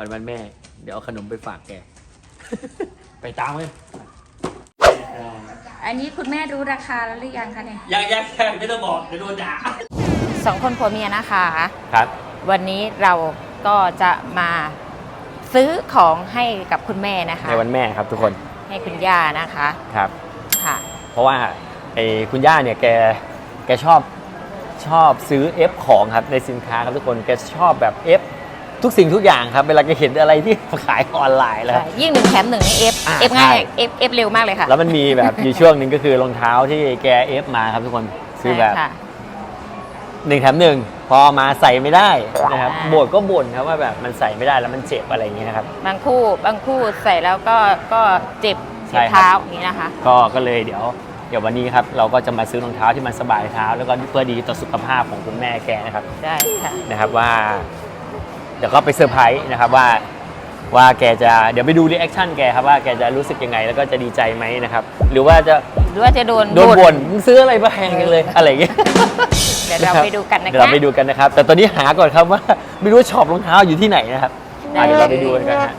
วันวันแม่ เดี๋ยวเอาขนมไปฝากแก ไปตามเลยอันนี้คุณแม่รู้ราคาแล้วหรือยังคะเนี่ยยังยังยังไม่ต้องบอกเดี๋ยวโดนด่าสองคนผัวเมียนะคะ ครับ วันนี้เราก็จะมาซื้อของให้กับคุณแม่นะคะ ในวันแม่ครับทุกคนให้คุณย่านะคะครับ ค่ะ เพราะว่าไอ้คุณย่าเนี่ยแกแกชอบชอบซื้อ F ของครับในสินค้าครับทุกคนแกชอบแบบ F ทุกสิ่งทุกอย่างครับเวลาแกเห็นอะไรที่ขายออนไลน์แล้ว ยิ่งหนึ่งแถมหนึ่งนี่เอฟอ่าเอฟง่ายใช่ เอฟเอฟเร็วมากเลยค่ะแล้วมันมีแบบอยู่ช่วงหนึ่งก็คือรองเท้าที่แก F มาครับทุกคนคือแบบ ใช่ค่ะ หนึ่งแถมหนึ่งพอมาใส่ไม่ได้นะครับอ่าบ่นก็บ่นครับว่าแบบมันใส่ไม่ได้แล้วมันเจ็บอะไรอย่างเงี้ยนะครับ บางคู่บางคู่ใส่แล้วก็ก็เจ็บใช่เจ็บครับ เท้าอย่างนี้นะคะ ก็ก็เลยเดี๋ยวเดี๋ยววันนี้ครับเราก็จะมาซื้อรองเท้าที่มันสบายเท้า แล้วก็เพื่อดีต่อสุขภาพของคุณแม่แกนะครับได้ค่ะ นะครับว่า เดี๋ยวก็ไปเซอร์ไพรส์นะครับว่าว่าแกจะเดี๋ยวไปดูรีแอคชั่นแกครับว่าแกจะรู้สึกยังไงแล้วก็จะดีใจไหมนะครับ หรือว่าจะหรือว่าจะโดนโดนบ่นมึงซื้ออะไรมาแพงกันเลยอะไรอย่างเงี้ยเดี๋ยวเราไปดูกันนะเดี๋ยวคะเราไปดูกันนะครับ แต่ตอนนี้หาก่อนครับว่าไม่รู้ว่าช็อปรองเท้าอยู่ที่ไหนนะครับอะเดี๋ยวเราไปดูกันฮะ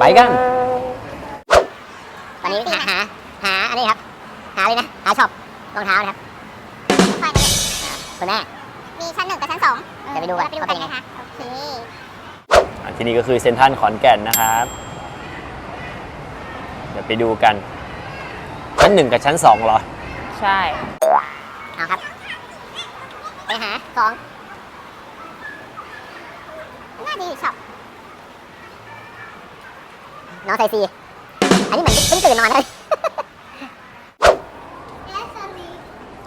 ไปกันตอนนี้หาหาหาอันนี้ครับหาเลยนะหาช็อปรองเท้านะครับค่อยนะคุณแม่มีชั้นหนึ่งกับชั้นสองเดี๋ยวไปดูกันว่าเป็นยังไงโอ เคอะที่นี่ก็คือเซ็นทรัลขอนแก่นนะครับ เดี๋ยวไปดูกัน ชั้นหนึ่งกับชั้นสองเหรอ ใช่ เอาครับ ไปหาสองน่าดีช็อปน้องใส่ซีอันนี้เหมือนเพิ่งตื่นนอนเลย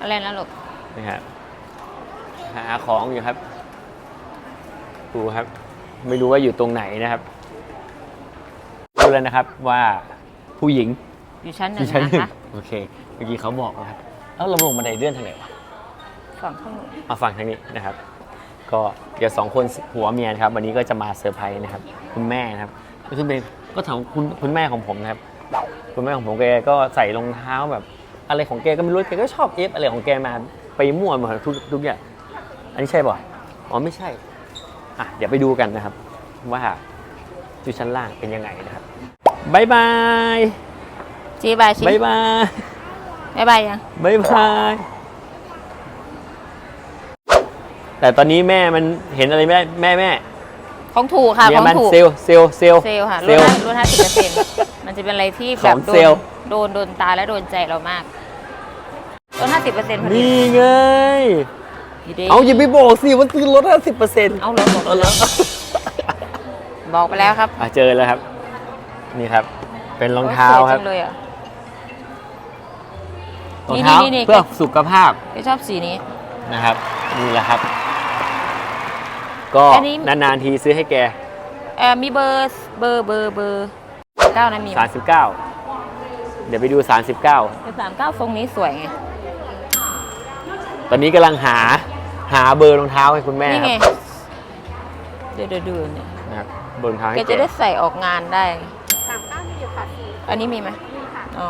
อะไรนะลูกนะครับหาของอยู่ครับ ดูครับ ไม่รู้ว่าอยู่ตรงไหนนะครับรู้แล้วนะครับว่าผู้หญิงอยู่ชั้นหนึ่ที่งชั้นหนะนึ่งคะโอเค เมื่อกี้เขาบอกนะครับแล้วเราลงบันไดเลื่อนทางไหนวะฝั่งข้างนู้นมาฟังทางนี้นะครับ ก็เดี๋ยวสองคนผัวเมียนะครับวันนี้ก็จะมาเซอร์ไพรส์นะครับ คุณแม่นะครับก็คือเป็นก็ถามคุณคุณแม่ของผมนะครับ คุณแม่ของผมแกก็ใส่รองเท้าแบบ อะไรของแกก็ไม่รู้แกก็ชอบเอฟอะไรของแกมาไปมั่วหมดทุกทุกอย่างอันนี้ใช่ป่ะอ๋อไม่ใช่ อะเดี๋ยวไปดูกันนะครับ ว่าอยู่ชั้นล่างเป็นยังไงนะครับบายบายจีบายชิบายบายบายบายยังบายบายแต่ตอนนี้แม่มันเห็นอะไรไม่ได้แม่แม่ของถูกค่ะเนี่ขยองมันถูกเซลลเซลลเซลลเซลล์ค่ะเซลลดล์ห้าลดห้าสิบเปอร์เซ็นต์มันจะเป็นอะไรที่แบบของโดเซลล์นโดนโดนตาและโดนใจเรามากลดห้าสิบเปอร์เซ็นต์พอดีนี่ไง ดีเอาอย่าไปบอกสิว่าซื้อลด50เปอร์เซ็นต์เอาลดบอกเอาแล้วบอกไปแล้วครับอะเจอแล้วครับ นี่ครับ เป็นรองเท้าโยสวยครับจังเลยอะ รองเท้านี่นี่นี่ เพื่อสุขภาพพี่ชอบสีนี้ นะครับ นี่แหละครับ ก็อันนี้ นานๆทีซื้อให้แก เออมีเบอร์เบอร์เบอร์เบอร์เก้านะมีไหม39 เดี๋ยวไปดู 39เบอร์สามเก้าทรงนี้สวยไง ตอนนี้กำลังหา หาเบอร์รองเท้าให้คุณแม่นี่คไงรับเดี๋ยวเดี๋ยวดูเนี่ยนะครับเบอร์รองเท้าให้แกแกจะได้ใส่ออกงานได้ สามเก้ามีอยู่ค่ะสี่อันนี้มีไหมมีค่ะอ๋อ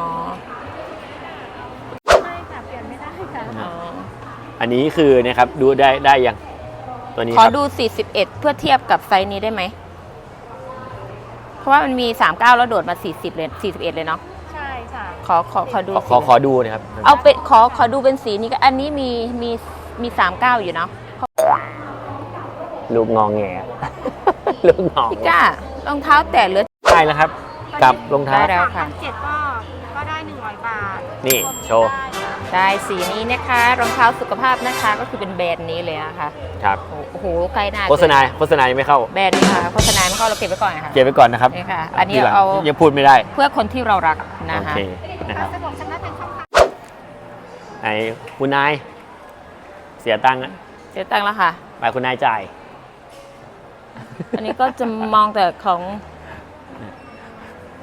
ไม่ค่ะเปลี่ยนไม่ได้ค่ะอ๋ออันนี้คือนะครับดูได้ได้ยังตัวนี้ขอครับดู 41 เพื่อเทียบกับไซส์นี้ได้ไหม เพราะว่ามันมี 39 แล้วโดดมา 40 เลย 41 เลยเนาะ ใช่ค่ะขอขอขอดูขอขอสีขอดูนะครับเอาเป็นขอขอดูเป็นสีนี้ก็อันนี้มีมี มี 39 อยู่เนาะลูกงองแง ลูกงองพี่แงก้ารองเท้าแตะเหลือได้แล้วครับ กับรองเท้า ได้แล้วค่ะ เจ็ดก็ก็ได้หนึ่งร้อยบาทนี่โชว์ ได้สีนี้นะคะ รองเท้าสุขภาพนะคะก็คือเป็นแบรนด์นี้เลยนะคะครับ โอ้โหใกล้หน้าโฆษณาโฆษณายังไม่เข้า แบรนด์นี้ค่ะโฆษณาไม่เข้าเราเก็บไว้ก่อนค่ะเก็บไว้ก่อนนะครับนี่ค่ะ อันนี้ทีหลังเอายังพูดไม่ได้ เพื่อคนที่เรารักนะโอคะ เคนะครับสะดวกชำระเป็นช่องทาง ไอ้คุณนาย เสียตังค์อะเสียตังค์แล้วค่ะ ไปคุณนายจ่าย อันนี้ก็จะมองแต่ของ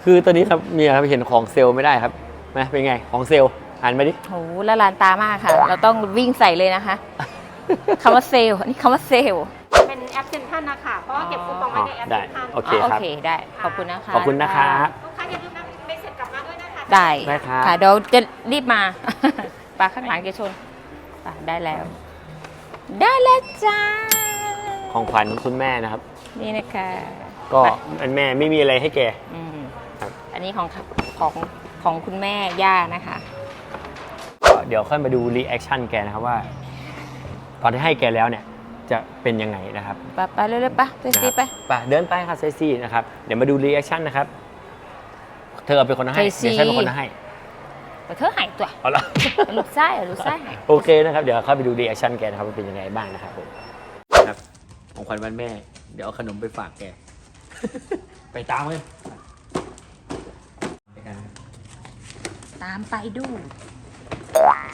คือตอนนี้ครับเมียครับเห็นของเซลล์ไม่ได้ครับนะเป็นไงของเซลล์หันมาดิ โหละลานตามากค่ะ เราต้องวิ่งใส่เลยนะคะ คำว่าเซลล์อันนี้คำว่าเซลล์เป็นแอปเซ็นทรัลนะคะเพราะว่าเก็บคูปองไว้ในแอปได้เซ็นทรัลโอเคอ๋อโอครับ เคได้ ขอบคุณนะคะขอบคุณนะครับ ลูกค้าอย่าลืมนำใบเสร็จกลับมาด้วยนะคะ ได้ได้ครับ ค่ะเดี๋ยวจะรีบมา ปลาข้างหลังเกชนอะได้แล้ว ได้แล้วจ้า ของขวัญคุณแม่นะครับ นี่นะคะก็อันแม่ไม่มีอะไรให้แก อืมครับ อันนี้ของของของคุณแม่ย่านะคะ ก็เดี๋ยวค่อยมาดูรีแอคชั่นแกนะครับว่า ตอนที่ให้แกแล้วเนี่ย จะเป็นยังไงนะครับไปไปเรื่อยๆไปไปซีไป ไปเดินไปค่ะเซซี่นะครับ เดี๋ยวมาดูรีแอคชั่นนะครับ เธอเอาเป็นคนให้เซซี่เดี๋ยวฉันเป็นคนให้ ไปเธอหายตัวเอาละ ลูกไส้เหรอลูกไส้หายโอเคนะครับ เดี๋ยวเข้าไปดูรีแอคชั่นแกนะครับว่าเป็นยังไงบ้างนะครับผมครับของขวัญวันแม่ เดี๋ยวเอาขนมไปฝากแก ไปตามเลยไปกันตามไปดู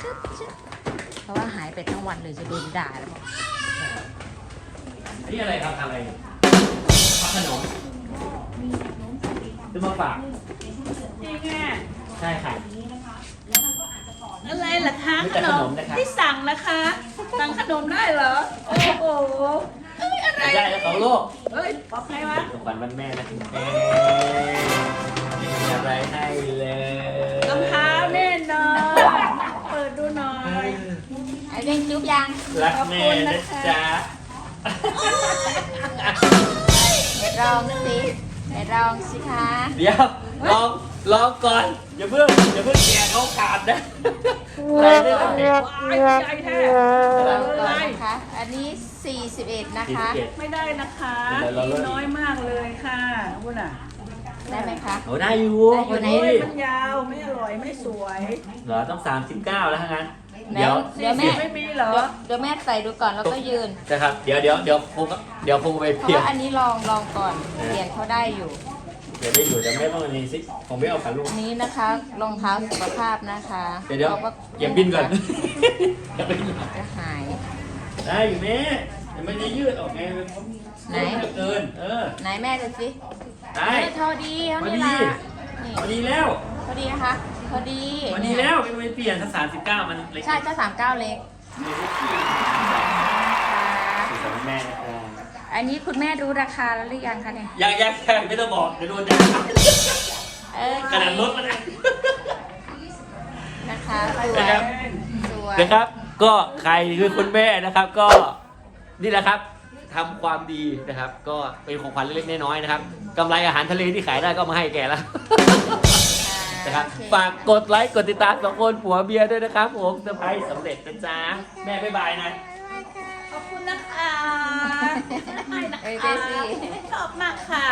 ชึบชึบเพราะว่าหายไปทั้งวันเลยจะโดนด่าแล้วบอกอันนี้อะไรครับทำอะไรฝากขนมซื้อมาฝาก จริงอะใช่ค่ะ อะไรล่ะคะมีขแต่นขนมมนะครับที่สั่งนะคะสั่งขนมได้เหรอ โอ้โหเอ้ยอะไรไม่ได้แล้วเขาโลกเฮ้ยบอกใครวะของขวัญวันแม่นะเอ๊มีอะไรให้เลยรองเท้าแน่นอนเปิดดูหน่อยไอ้เบ้งจุ๊บยังรักแม่นะจ๊ะเดี๋ยวลองสิเดี๋ยวลองสิคะ เดี๋ยวลอง ลองก่อน อย่าเพิ่งอย่าเพิ่งแกะเขาขาดนะอะไรไม่ได้ ว้ายใจแท้ลองอะก่อนไรนะคะ อันนี้ 41 นะคะไม่ได้นะคะเดี๋ยวเรามีน้อยมากเลยค่ะวุ้นอะได้ไหมคะ โอ้ได้อยู่ได้อยู่วันไหนนี้โอ้ยมันยาวไม่อร่อยไม่สวยเหรอต้อง 39 แล้วทั้งนั้นไหนเดี๋ยว เดี๋ยวแม่40ไม่มีเหรอเดี๋ยวแม่ใส่ดูก่อนแล้วก็ยืน นะครับ เดี๋ยวเดี๋ยวเดี๋ยวคงเดี๋ยวคงไปเพราะเพียงว่าอันนี้ลองลองก่อน เปลี่ยนเขาได้อยู่ เดี๋ยวได้อยู่แต่ไม่ต้องอันนี้สิผมไม่เอาขาลูก อันนี้นะคะรองเท้าสุขภาพนะคะเดี๋ยวเดี๋ยวราก็เก็บบินก่อนเก็บบินก่อนจะหาย ได้อยู่แม่แต่ไม่ได้ยืดออกไงมันไหน เกิน เออ ไหนแม่ดูสิได้ เออเท่าดีเท่านี้พอดีละนี่พอดีแล้วพอดีนะคะพอดีพอดีแล้วไม่ไปเปลี่ยนถ้าสามสิบเก้ามันเล็กใช่เจ้าสามเก้าเล็กไม่ได้เปลี่ยนค่ะสีสำแม่นะครับ อันนี้คุณแม่รู้ราคาแล้วหรือยังคะเนี่ยยังยังยังไม่ต้องบอกเดี๋ยวโดนด่าเออกระดาษรถมันนะนะคะสวยนะครับสวยนะครับ ก็ใครคือคุณแม่นะครับ ก็นี่แหละครับทำความดีนะครับ ก็เป็นของขวัญเล็กๆน้อยๆนะครับกำไรอาหารทะเลที่ขายได้ก็เอามาให้แกแล้วนะครับโอเคฝากกดไลค์กดติดตามสองคนผัวเบียร์ด้วยนะครับผมเซอร์ไพรส์สำเร็จนะจ๊ะแม่บ๊ายบายนะ เอ้ยคะเจสซี่ ชอบมากค่ะ